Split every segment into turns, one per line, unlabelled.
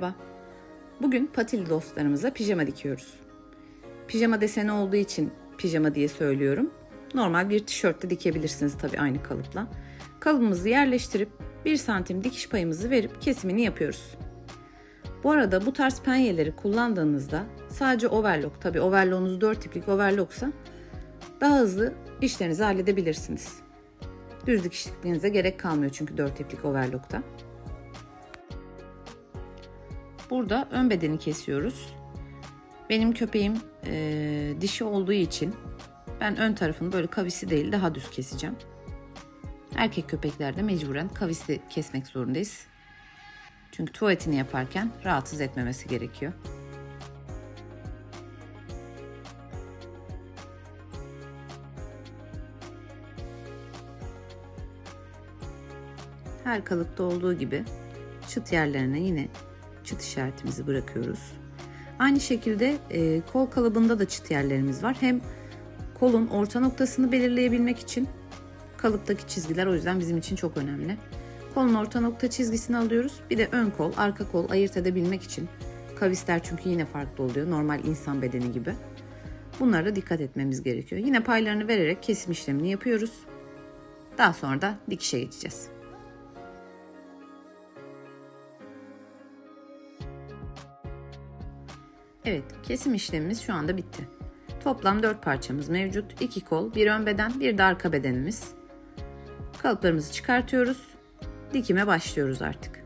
Merhaba. Bugün patili dostlarımıza pijama dikiyoruz. Pijama deseni olduğu için pijama diye söylüyorum. Normal bir tişört de dikebilirsiniz tabii aynı kalıpla. Kalıbımızı yerleştirip 1 santim dikiş payımızı verip kesimini yapıyoruz. Bu arada bu tarz penyeleri kullandığınızda sadece overlock, tabii overlock'unuz 4 iplik overlocksa daha hızlı işlerinizi halledebilirsiniz. Düz dikişliklerinize gerek kalmıyor çünkü 4 iplik overlock'ta. Burada ön bedeni kesiyoruz. Benim köpeğim e, dişi olduğu için ben ön tarafını böyle kavisi değil daha düz keseceğim. Erkek köpeklerde mecburen kavisi kesmek zorundayız. Çünkü tuvaletini yaparken rahatsız etmemesi gerekiyor. Her kalıpta olduğu gibi çıt yerlerine yine çıt işaretimizi bırakıyoruz. Aynı şekilde e, kol kalıbında da çıt yerlerimiz var. Hem kolun orta noktasını belirleyebilmek için kalıptaki çizgiler o yüzden bizim için çok önemli. Kolun orta nokta çizgisini alıyoruz. Bir de ön kol, arka kol ayırt edebilmek için. Kavisler çünkü yine farklı oluyor. Normal insan bedeni gibi. Bunlara dikkat etmemiz gerekiyor. Yine paylarını vererek kesim işlemini yapıyoruz. Daha sonra da dikişe geçeceğiz. Evet, kesim işlemimiz şu anda bitti. Toplam 4 parçamız mevcut. 2 kol, bir ön beden, bir de arka bedenimiz. Kalıplarımızı çıkartıyoruz. Dikime başlıyoruz artık.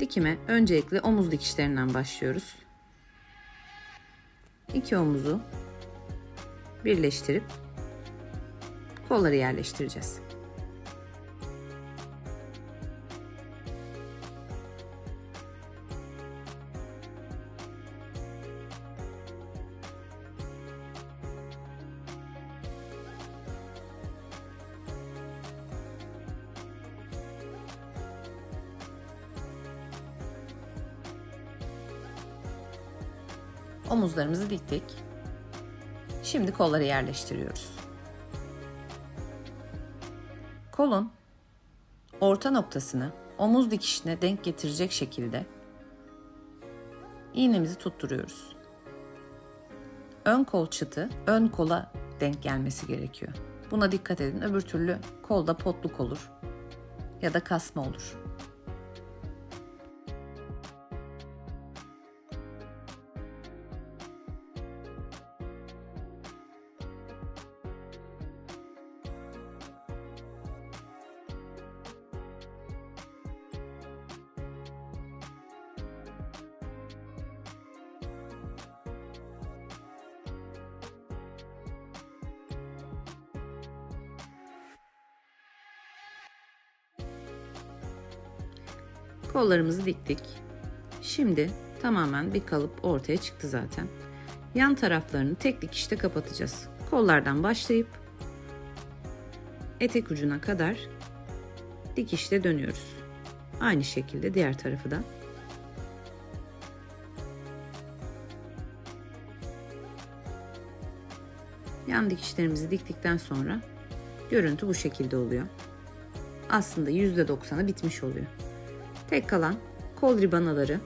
Dikime öncelikle omuz dikişlerinden başlıyoruz. İki omuzu birleştirip kolları yerleştireceğiz. Omuzlarımızı diktik. Şimdi kolları yerleştiriyoruz. Kolun orta noktasını omuz dikişine denk getirecek şekilde iğnemizi tutturuyoruz. Ön kol çıtı ön kola denk gelmesi gerekiyor. Buna dikkat edin. Öbür türlü kolda potluk olur ya da kasma olur. Kollarımızı diktik. Şimdi tamamen bir kalıp ortaya çıktı zaten. Yan taraflarını tek dikişte kapatacağız. Kollardan başlayıp etek ucuna kadar dikişle dönüyoruz. Aynı şekilde diğer tarafı da. Yan dikişlerimizi diktikten sonra görüntü bu şekilde oluyor. Aslında %90'ı bitmiş oluyor. Tek kalan kol ribanaları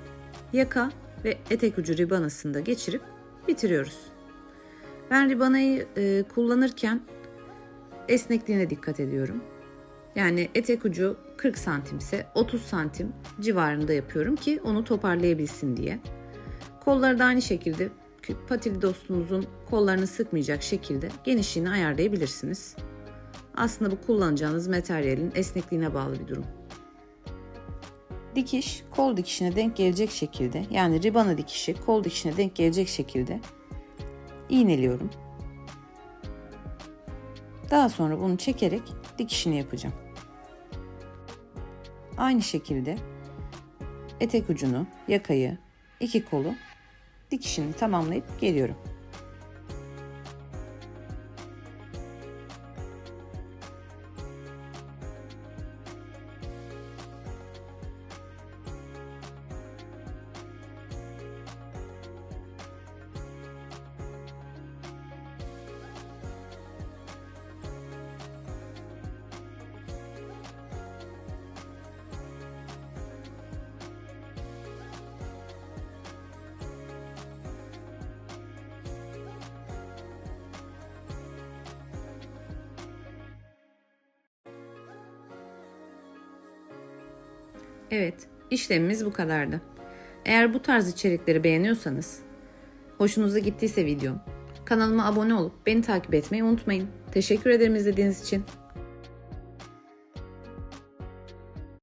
yaka ve etek ucu ribanasında geçirip bitiriyoruz. Ben ribanayı e, kullanırken esnekliğine dikkat ediyorum. Yani etek ucu 40 santimse 30 santim civarında yapıyorum ki onu toparlayabilsin diye. Kolları da aynı şekilde patili dostumuzun kollarını sıkmayacak şekilde genişliğini ayarlayabilirsiniz. Aslında bu kullanacağınız materyalin esnekliğine bağlı bir durum. Dikiş kol dikişine denk gelecek şekilde yani ribana dikişi kol dikişine denk gelecek şekilde iğneliyorum. Daha sonra bunu çekerek dikişini yapacağım. Aynı şekilde etek ucunu, yakayı, iki kolu dikişini tamamlayıp geliyorum. Evet, işlemimiz bu kadardı. Eğer bu tarz içerikleri beğeniyorsanız, hoşunuza gittiyse videom, kanalıma abone olup beni takip etmeyi unutmayın. Teşekkür ederim izlediğiniz için.